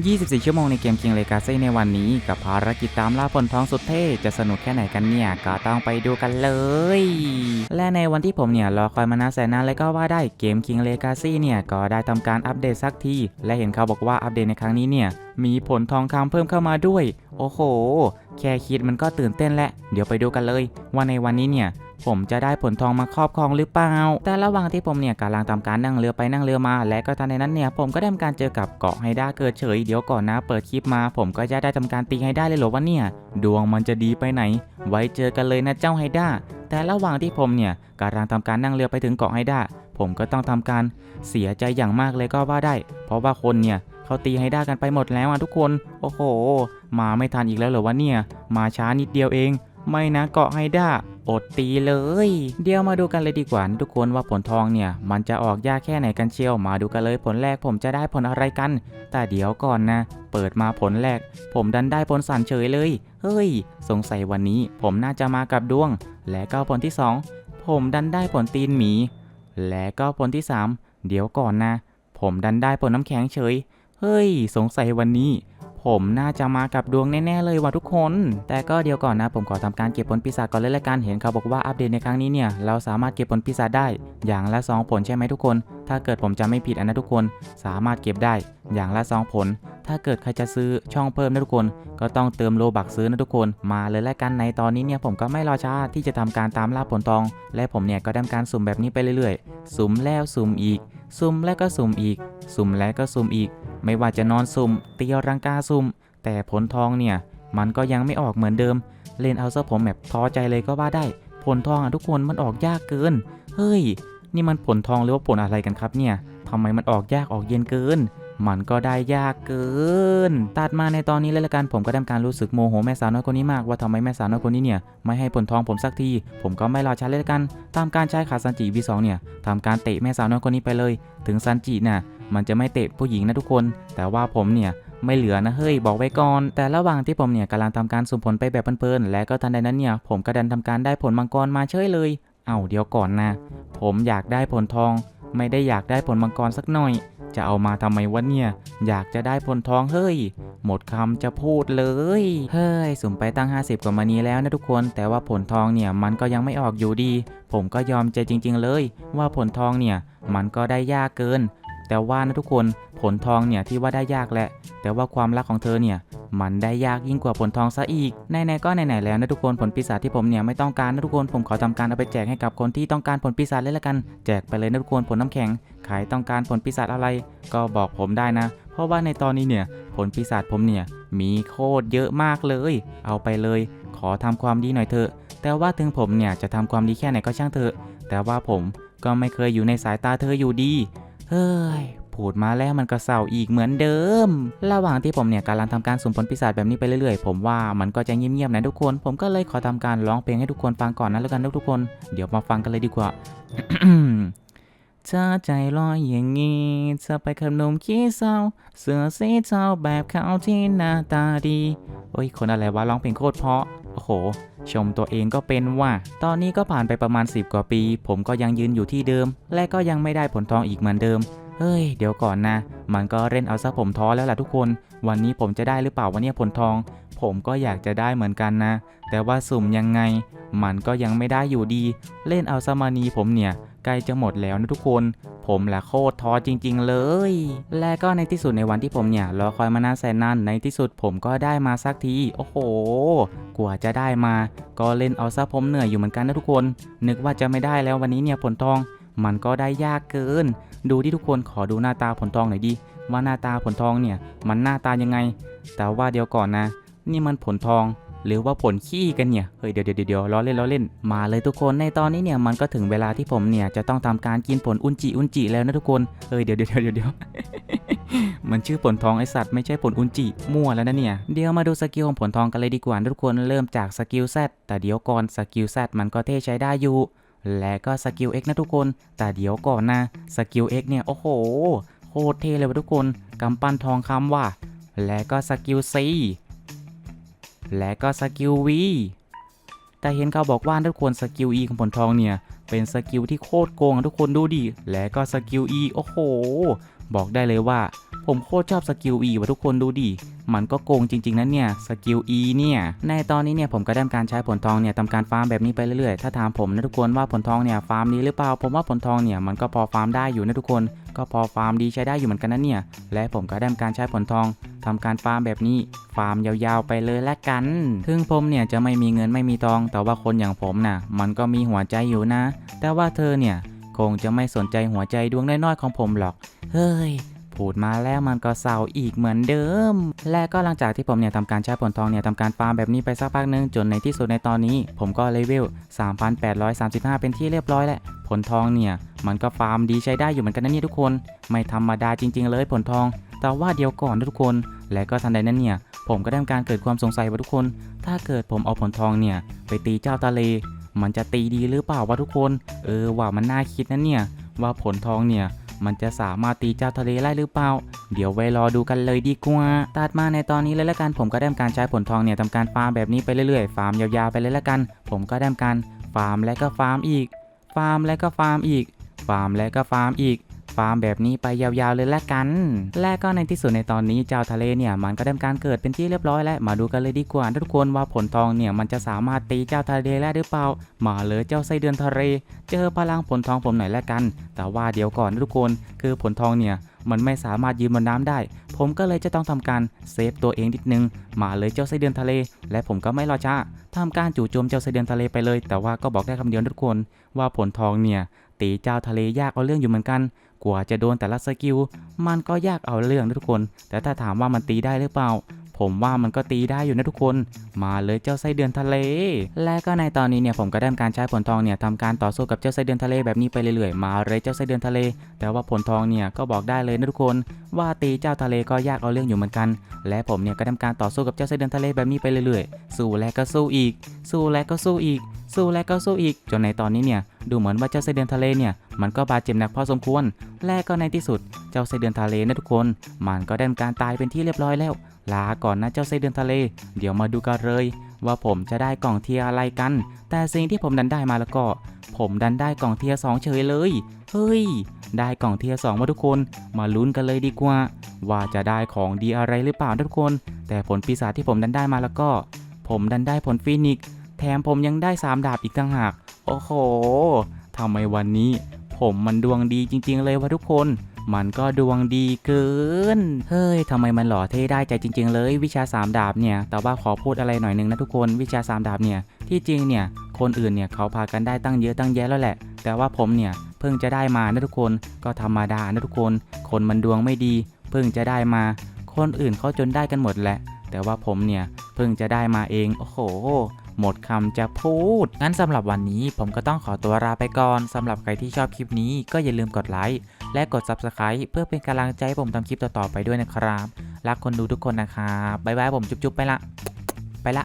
24 ชั่วโมงในเกม King Legacy ในวันนี้ กับภารกิจตามล่าผลทองสุดเท่ จะสนุกแค่ไหนกันเนี่ย ก็ต้องไปดูกันเลย และในวันที่ผมเนี่ย รอคอยมานานแสนนานเลยก็ว่าได้เกม King Legacy เนี่ย ก็ได้ทำการอัปเดตสักที และเห็นเขาบอกว่าอัปเดตในครั้งนี้เนี่ย มีผลทองคำเพิ่มเข้ามาด้วย โอ้โห แค่คิดมันก็ตื่นเต้นแล้วเดี๋ยวไปดูกันเลย ว่าในวันนี้เนี่ย ผมจะได้ผลทองมาครอบครองหรือเปล่า แต่ระหว่างที่ผมเนี่ยกำลังทำการนั่งเรือไปนั่งเรือมา และก็ทันในนั้นเนี่ยผมก็ได้ทำการเจอกับเกาะไฮด้าเกิดเฉยเดี๋ยวก่อนนะเปิดคลิปมา ผมก็จะได้ทำการตีไฮด้าเลยเหรอวะเนี่ย ดวงมันจะดีไปไหน ไว้เจอกันเลยนะเจ้าไฮด้าแต่ระหว่างที่ผมเนี่ยกำลังทำการนั่งเรือไปถึงเกาะไฮด้าผมก็ต้องทำการเสียใจอย่างมากเลยก็ว่าได้ เพราะว่าคนเนี่ย เขาตีไฮด้ากันไปหมดแล้วอะทุกคน โอ้โห มาไม่ทันอีกแล้วเหรอวะเนี่ย มาช้านิดเดียวเอง ไม่นะเกาะไฮด้าอดตีเลย เดี๋ยวมาดูกันเลยดีกว่านะทุกคนว่าผลทองเนี่ย มันจะออกยากแค่ไหนกันเชียว มาดูกันเลยผลแรกผมจะได้ผลอะไรกัน แต่เดี๋ยวก่อนนะ เปิดมาผลแรก ผมดันได้ผลสันเฉยเลย เฮ้ย สงสัยวันนี้ ผมน่าจะมากับดวง และก็ผลที่สองผมดันได้ผลตีนหมี และก็ผลที่สามเดี๋ยวก่อนนะ ผมดันได้ผลน้ำแข็งเฉย เฮ้ย สงสัยวันนี้ ผมน่าจะมากับดวงแน่ ๆ เลยว่ะทุกคน แต่ก็เดี๋ยวก่อนนะ ผมขอทำการเก็บผลปีศาจก่อนเลยละกันเห็นเขาบอกว่าอัปเดตในครั้งนี้เนี่ย เราสามารถเก็บผลปีศาจได้ อย่างละ 2 ผลใช่ไหมทุกคน ถ้าเกิดผมจะไม่ผิดอันนะทุกคน สามารถเก็บได้อย่างละ 2 ผล ถ้าเกิดใครจะซื้อช่องเพิ่มนะทุกคน ก็ต้องเติมโลบักซื้อนะทุกคน มาเลยละกันในตอนนี้เนี่ยผมก็ไม่รอช้าที่จะทำการตามล่าผลทอง และผมเนี่ยก็ทำการสุ่มแบบนี้ไปเรื่อยๆ สุ่มแล้วสุ่มอีก สุ่มแล้วก็สุ่มอีก สุ่มแล้วก็สุ่มอีก ไม่ว่าจะนอนสุ่มตีรังกาสุ่ม แต่ผลทองเนี่ย มันก็ยังไม่ออกเหมือนเดิม เล่นเอาซะผมแบบท้อใจเลยก็ว่าได้ ผลทองอะทุกคนมันออกยากเกิน เฮ้ย นี่มันผลทองหรือว่าผลอะไรกันครับเนี่ยทำไมมันออกยากออกเย็นเกิน มันก็ได้ยากเกิน ตัดมาในตอนนี้เลยละกันผมก็ได้การรู้สึกโมโหแม่สาวน้อยคนนี้มากว่าทำไมแม่สาวน้อยคนนี้เนี่ยไม่ให้ผลทองผมสักที ผมก็ไม่รอช้าเลยละกันตามการใช้ขาซันจิวีสองเนี่ยทำการเตะแม่สาวน้อยคนนี้ไปเลย ถึงซันจิน่ะมันจะไม่เตะผู้หญิงนะทุกคน แต่ว่าผมเนี่ยไม่เหลือนะเฮ้ยบอกไว้ก่อน แต่ระหว่างที่ผมเนี่ยกำลังทำการสุ่มผลไปแบบเพลินๆและก็ทันใดนั้นเนี่ยผมก็ดันทำการได้ผลมังกรมาเฉยเลย เอ้าเดี๋ยวก่อนนะ ผมอยากได้ผลทอง ไม่ได้อยากได้ผลมังกรสักหน่อย จะเอามาทำไมวะเนี่ย อยากจะได้ผลทองเฮ้ย หมดคำจะพูดเลย เฮ้ย สุ่มไปตั้ง 50 กว่ามานี้แล้วนะทุกคน แต่ว่าผลทองเนี่ยมันก็ยังไม่ออกอยู่ดี ผมก็ยอมใจจริง ๆ เลย ว่าผลทองเนี่ยมันก็ได้ยากเกิน แต่ว่านะทุกคนผลทองเนี่ยที่ว่าได้ยากแหละ แต่ว่าความรักของเธอเนี่ยมันได้ยากยิ่งกว่าผลทองซะอีกไหนๆก็ไหนๆแล้วนะทุกคนผลปีศาจที่ผมเนี่ยไม่ต้องการนะทุกคนผมขอทำการเอาไปแจกให้กับคนที่ต้องการผลปีศาจเลยละกัน แจกไปเลยนะทุกคนผลน้ำแข็งใครต้องการผลปีศาจอะไร ก็บอกผมได้นะ เพราะว่าในตอนนี้เนี่ยผลปีศาจผมเนี่ยมีโคตรเยอะมากเลย เอาไปเลย ขอทำความดีหน่อยเถอะ แต่ว่าถึงผมเนี่ยจะทำความดีแค่ไหนก็ช่างเถอะ แต่ว่าผมก็ไม่เคยอยู่ในสายตาเธออยู่ดี เฮ้ยพูดมาแล้วมันก็เศร้าอีกเหมือนเดิม ระหว่างที่ผมเนี่ยกำลังทำการสุ่มผลปีศาจแบบนี้ไปเรื่อยๆ ผมว่ามันก็จะเงียบๆนะทุกคน ผมก็เลยขอทำการร้องเพลงให้ทุกคนฟังก่อนนะแล้วกันทุกคน เดี๋ยวมาฟังกันเลยดีกว่า เธอใจลอยอย่างงี้เธอไปขนมขี้เศร้า เสือสีเทาแบบเขาที่หน้าตาดี โอ้ย คนอะไรวะร้องเพลงโคตรเพราะ โอ้โห ชมตัวเองก็เป็นว่า ตอนนี้ก็ผ่านไปประมาณ 10 กว่าปี ผมก็ยังยืนอยู่ที่เดิม และก็ยังไม่ได้ผลทองอีกเหมือนเดิม เฮ้ย เดี๋ยวก่อนนะ มันก็เล่นเอาซะผมท้อแล้วล่ะทุกคน วันนี้ผมจะได้หรือเปล่าวันนี้ผลทอง ผมก็อยากจะได้เหมือนกันนะ แต่ว่าสุ่มยังไง มันก็ยังไม่ได้อยู่ดี เล่นเอาซะมานีผมเนี่ย ใกล้จะหมดแล้วนะทุกคน ผมละโคตรท้อจริง ๆ เลย และก็ในที่สุดในวันที่ผมเนี่ยรอคอยมานานแสนนานในที่สุดผมก็ได้มาสักที โอ้โห กว่าจะได้มา ก็เล่นเอาซะผมเหนื่อยอยู่เหมือนกันนะทุกคน นึกว่าจะไม่ได้แล้ววันนี้เนี่ยผลทอง มันก็ได้ยากเกิน ดูที่ทุกคนขอดูหน้าตาผลทองหน่อยดิว่าหน้าตาผลทองเนี่ยมันหน้าตายังไง แต่ว่าเดี๋ยวก่อนนะ นี่มันผลทอง หรือว่าผลขี้กันเนี่ย เฮ้ยเดี๋ยวเดี๋ยวเดี๋ยวล้อเล่นล้อเล่น มาเลยทุกคน ในตอนนี้เนี่ยมันก็ถึงเวลาที่ผมเนี่ยจะต้องทำการกินผลอุนจิอุนจิแล้วนะทุกคน เฮ้ยเดี๋ยวเดี๋ยวเดี๋ยวเดี๋ยวมันชื่อผลทองไอสัตว์ไม่ใช่ผลอุนจิมั่วแล้วนะเนี่ย เดี๋ยวมาดูสกิลของผลทองกันเลยดีกว่านะทุกคนเริ่มจากสกิล Z แต่เดี๋ยวก่อนสกิล Z มันก็เท่ใช้ได้อยู่ และก็สกิล X นะทุกคน แต่เดี๋ยวก่อนนะสกิล X เนี่ยโอ้โหโคตรเท่เลยว่ะทุกคนกำปั้นทองคำว่ะและก็สกิล C และก็สกิล V แต่เห็นเขาบอกว่าทุกคนสกิล E ของผลทองเนี่ย เป็นสกิลที่โคตรโกงทุกคนดูดิ และก็สกิล E โอ้โห บอกได้เลยว่า ผมโคตรชอบสกิล E ว่ะทุกคนดูดิ มันก็โกงจริงๆนะเนี่ย สกิล E เนี่ย ในตอนนี้เนี่ยผมก็ได้ทำการใช้ผลทองเนี่ยทำการฟาร์มแบบนี้ไปเรื่อยๆ ถ้าถามผมนะทุกคนว่าผลทองเนี่ยฟาร์มดีหรือเปล่า ผมว่าผลทองเนี่ยมันก็พอฟาร์มได้อยู่นะทุกคน ก็พอฟาร์มดีใช้ได้อยู่เหมือนกันนะเนี่ย และผมก็ได้ทำการใช้ผลทองทำการฟาร์มแบบนี้ฟาร์มยาวๆไปเลยละกัน ถึงผมเนี่ยจะไม่มีเงินไม่มีทอง แต่ว่าคนอย่างผมน่ะ มันก็มีหัวใจอยู่นะ แต่ว่าเธอเนี่ยคงจะไม่สนใจหัวใจดวงน้อยๆของผมหรอก เฮ้ย พูดมาแล้วมันก็เศร้าอีกเหมือนเดิม และก็หลังจากที่ผมเนี่ยทำการใช้ผลทองเนี่ยทำการฟาร์มแบบนี้ไปสักพักหนึงจนในที่สุดในตอนนี้ ผมก็เลเวล 3,835 เป็นที่เรียบร้อยแล้วผลทองเนี่ยมันก็ฟาร์มดีใช้ได้อยู่เหมือนกันนะเนี่ยทุกคน ไม่ธรรมดาจริง ๆ เลยผลทอง แต่ว่าเดียวก่อนนะทุกคน และก็ทันใดนั้นเนี่ยผมก็ได้ทำการเกิดความสงสัยว่าทุกคน ถ้าเกิดผมเอาผลทองเนี่ยไปตีเจ้าทะเล มันจะตีดีหรือเปล่าวะทุกคน เออว่ามันน่าคิดนะเนี่ยว่าผลทองเนี่ย มันจะสามารถตีเจ้าทะเลได้หรือเปล่า เดี๋ยวไว้รอดูกันเลยดีกว่า ตัดมาในตอนนี้เลยละกัน ผมก็ได้ทำการใช้ผลทองเนี่ยทำการฟาร์มแบบนี้ไปเรื่อยๆ ฟาร์มยาวๆไปเลยละกัน ผมก็ได้ทำการฟาร์มและก็ฟาร์มอีก ฟาร์มและก็ฟาร์มอีก ฟาร์มและก็ฟาร์มอีก ฟาร์มแบบนี้ไปยาวๆเลยละกัน และก็ในที่สุดในตอนนี้เจ้าทะเลเนี่ยมันก็ได้ทำการเกิดเป็นที่เรียบร้อยแล้ว มาดูกันเลยดีกว่าทุกคนว่าผลทองเนี่ยมันจะสามารถตีเจ้าทะเลได้หรือเปล่า มาเลยเจ้าไส้เดือนทะเล เจอพลังผลทองผมหน่อยละกัน แต่ว่าเดี๋ยวก่อนทุกคนคือผลทองเนี่ยมันไม่สามารถยืนบนน้ำได้ ผมก็เลยจะต้องทำการเซฟตัวเองนิดนึง มาเลยเจ้าไส้เดือนทะเล และผมก็ไม่รอช้าทำการจู่โจมเจ้าไส้เดือนทะเลไปเลย แต่ว่าก็บอกได้คำเดียวทุกคน ว่าผลทองเนี่ยตีเจ้าทะเลยากเอาเรื่องอยู่เหมือนกัน กว่าจะโดนแต่ละสกิลมันก็ยากเอาเรื่องนะทุกคน แต่ถ้าถามว่ามันตีได้หรือเปล่า ผมว่ามันก็ตีได้อยู่นะทุกคน มาเลยเจ้าไส้เดือนทะเล และก็ในตอนนี้เนี่ยผมก็ได้ทำการใช้ผลทองเนี่ยทำการต่อสู้กับเจ้าไส้เดือนทะเลแบบนี้ไปเรื่อยๆ มาเลยเจ้าไส้เดือนทะเล แต่ว่าผลทองเนี่ยก็บอกได้เลยนะทุกคน ว่าตีเจ้าทะเลก็ยากเอาเรื่องอยู่เหมือนกัน และผมเนี่ยก็ทำการต่อสู้กับเจ้าไส้เดือนทะเลแบบนี้ไปเรื่อยๆ สู้และก็สู้อีก สู้และก็สู้อีก สู้และก็สู้อีก จนในตอนนี้เนี่ย ดูเหมือนว่าเจ้าไส้เดือนทะเลเนี่ยมันก็บาดเจ็บหนักพอสมควร และก็ในที่สุดเจ้าไส้เดือนทะเลนะทุกคน มันก็ได้ทำการตายเป็นที่เรียบร้อยแล้ว ลาก่อนนะเจ้าไส้เดือนทะเล เดี๋ยวมาดูกันเลย ว่าผมจะได้กล่องเทียอะไรกัน แต่สิ่งที่ผมดันได้มาแล้วก็ ผมดันได้กล่องเทียสองเฉยเลย เฮ้ย ได้กล่องเทียสองมาทุกคน มาลุ้นกันเลยดีกว่า ว่าจะได้ของดีอะไรหรือเปล่าทุกคน แต่ผลปีศาจที่ผมดันได้มาแล้วก็ ผมดันได้ผลฟีนิกซ์แถมผมยังได้สามดาบอีกต่างหาก โอ้โหทำไมวันนี้ ผมมันดวงดีจริง ๆ เลยวะทุกคน มันก็ดวงดีเกิน เฮ้ยทำไมมันหล่อเท่ได้ใจจริง ๆ เลยวิชา 3 ดาบเนี่ย แต่ว่าขอพูดอะไรหน่อยนึงนะทุกคนวิชา 3 ดาบเนี่ย ที่จริงเนี่ย คนอื่นเนี่ยเขาพากันได้ตั้งเยอะตั้งแยะแล้วแหละ แต่ว่าผมเนี่ยเพิ่งจะได้มานะทุกคนก็ธรรมดานะทุกคน คนมันดวงไม่ดี เพิ่งจะได้มา คนอื่นเขาจนได้กันหมดแหละ แต่ว่าผมเนี่ยเพิ่งจะได้มาเอง โอ้โห หมดคำจะพูด งั้นสำหรับวันนี้ผมก็ต้องขอตัวลาไปก่อนสำหรับใครที่ชอบคลิปนี้ก็อย่าลืมกดไลค์และกด Subscribe เพื่อเป็นกำลังใจให้ผมทำคลิปต่อๆไปด้วยนะครับ รักคนดูทุกคนนะครับบ๊ายบายผมจุ๊บๆไปละ